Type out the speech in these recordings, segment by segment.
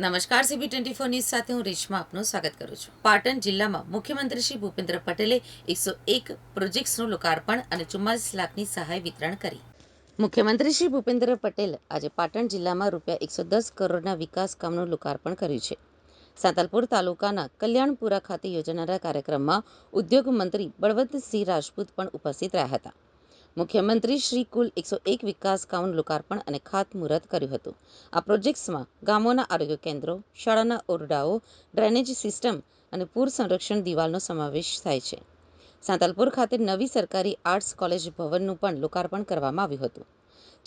નમસ્કાર CB twenty four news સાથે હું રેશમા આપનું સ્વાગત કરું છું. પાટણ જિલ્લામાં મુખ્યમંત્રી શ્રી ભૂપેન્દ્ર પટેલે એકસો એક પ્રોજેક્ટ્સનું લોકાર્પણ અને ચુમ્માલીસ લાખની સહાય વિતરણ કરી. મુખ્યમંત્રી શ્રી ભૂપેન્દ્ર પટેલ આજે પાટણ જિલ્લામાં રૂપિયા એકસો દસ કરોડના વિકાસ કામનું લોકાર્પણ કર્યું છે. સાંતલપુર તાલુકાના કલ્યાણપુરા ખાતે યોજાનારા કાર્યક્રમમાં ઉદ્યોગ મંત્રી બળવંતસિંહ રાજપૂત પણ ઉપસ્થિત રહ્યા હતા. મુખ્યમંત્રી શ્રી કુલ એકસો એક વિકાસ કામનું લોકાર્પણ અને ખાતમુહૂર્ત કર્યું હતું. આ પ્રોજેક્ટ્સમાં ગામોના આરોગ્ય કેન્દ્રો, શાળાના ઓરડાઓ, ડ્રેનેજ સિસ્ટમ અને પૂર સંરક્ષણ દિવાલનો સમાવેશ થાય છે. સાંતલપુર ખાતે નવી સરકારી આર્ટ્સ કોલેજ ભવનનું પણ લોકાર્પણ કરવામાં આવ્યું હતું.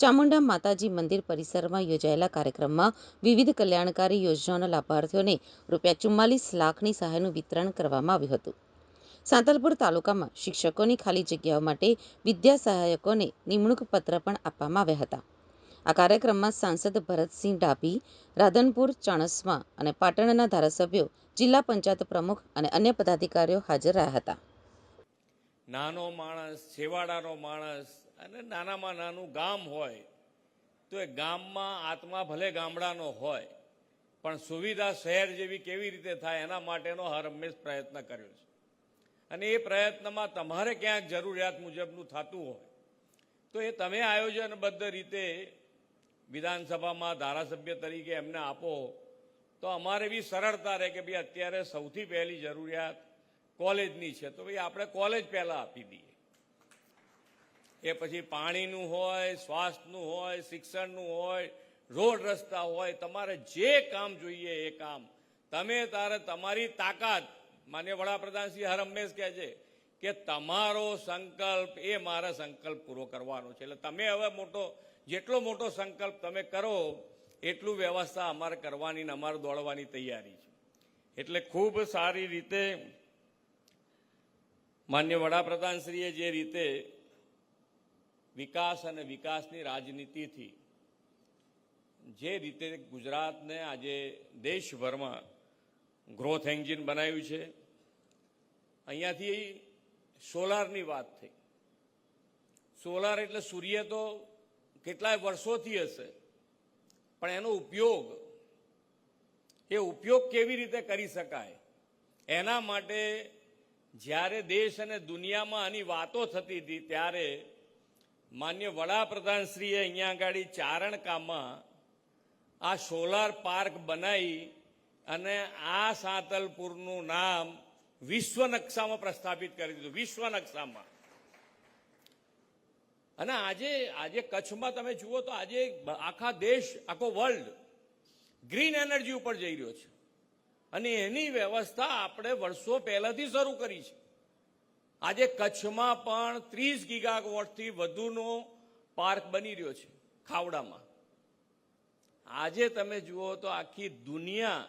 ચામુંડા માતાજી મંદિર પરિસરમાં યોજાયેલા કાર્યક્રમમાં વિવિધ કલ્યાણકારી યોજનાઓના લાભાર્થીઓને રૂપિયા ચુમ્માલીસ લાખની સહાયનું વિતરણ કરવામાં આવ્યું હતું. સાંતલપુર તાલુકામાં શિક્ષકોની ખાલી જગ્યાઓ માટે વિદ્યા સહાયકોને નિમણૂક પત્ર પણ આપવામાં આવ્યા હતા. આ કાર્યક્રમમાં સાંસદ ભરતસિંહ ડાભી, રાધનપુર, ચાણસ્મા અને પાટણના ધારાસભ્યો, જિલ્લા પંચાયત પ્રમુખ અને અન્ય પદાધિકારીઓ હાજર રહ્યા હતા. નાનો માણસ, છેવાડાનો માણસ અને નાનામાં નાનું ગામ હોય તો એ ગામમાં આત્મા ભલે ગામડાનો હોય, પણ સુવિધા શહેર જેવી કેવી રીતે થાય એના માટેનો હર હંમેશ પ્રયત્ન કર્યો છે. અને એ પ્રયત્નમાં તમારે ક્યાંક જરૂરિયાત મુજબનું થતું હોય. તો એ તમે આયોજનબદ્ધ રીતે વિધાનસભામાં ધારાસભ્ય તરીકે એમને આપો, તો અમારે બી સરળતા રહે કે ભાઈ અત્યારે સૌથી પહેલી જરૂરિયાત કોલેજની છે. તો ભાઈ આપણે કોલેજ પહેલાં આપી દઈએ. એ પછી પાણીનું હોય, સ્વાસ્થ્યનું હોય, શિક્ષણનું હોય, રોડ રસ્તા હોય, તમારે જે કામ જોઈએ એ કામ. તમે તારે તમારી તાકાત માન્ય વડાપ્રધાન શ્રી હર હંમેશ કહે છે કે તમારો સંકલ્પ એ મારા સંકલ્પ પૂરો કરવાનો છે. એટલે તમે હવે મોટો, જેટલો મોટો સંકલ્પ તમે કરો, એટલું વ્યવસ્થા અમારે કરવાની ને અમારે દોડવાની તૈયારી છે. એટલે ખૂબ સારી રીતે માન્ય વડાપ્રધાનશ્રીએ જે રીતે વિકાસ અને વિકાસની રાજનીતિથી જે રીતે ગુજરાતને આજે દેશભરમાં ગ્રોથ એન્જિન બનાવ્યું છે. અહીંયાથી સોલારની વાત થઈ. સોલાર એટલે સૂર્ય તો કેટલાય વર્ષોથી હશે, પણ એનો ઉપયોગ, એ ઉપયોગ કેવી રીતે કરી શકાય? એના માટે જ્યારે દેશ અને દુનિયામાં આની વાતો થતી હતી, ત્યારે માન્ય વડાપ્રધાનશ્રીએ અહીંયા આગળ ચારણકામાં આ સોલાર પાર્ક બનાવી અને આ સાતલપુરનું નામ વિશ્વ નકશામાં પ્રસ્થાપિત કરી દીધું વિશ્વ નકશામાં અને આજે આજે કચ્છમાં તમે જુઓ તો આજે આખા દેશ, આખો વર્લ્ડ ગ્રીન એનર્જી ઉપર જઈ રહ્યો છે. અને એની વ્યવસ્થા આપણે વર્ષો પહેલાથી શરૂ કરી છે. આજે કચ્છમાં પણ ત્રીસ ગીગાવોટથી વધુનો પાર્ક બની રહ્યો છે, ખાવડામાં. આજે તમે જુઓ તો આખી દુનિયા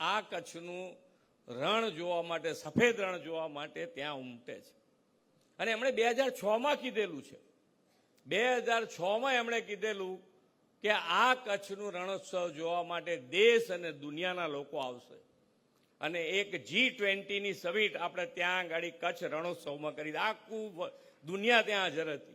આ કચ્છનું રણ જોવા માટે, સફેદ રણ જોવા માટે ત્યાં ઉમટે છે. અને એમણે બે હજાર છમાં કીધેલું છે. બે હજાર છમાં એમણે કીધેલું કે આ કચ્છનું રણોત્સવ જોવા માટે દેશ અને દુનિયાના લોકો આવશે. અને એક જી ટ્વેન્ટીની સમિટ આપણે ત્યાં આગળ કચ્છ રણોત્સવમાં કરી. આખું દુનિયા ત્યાં હાજર હતી.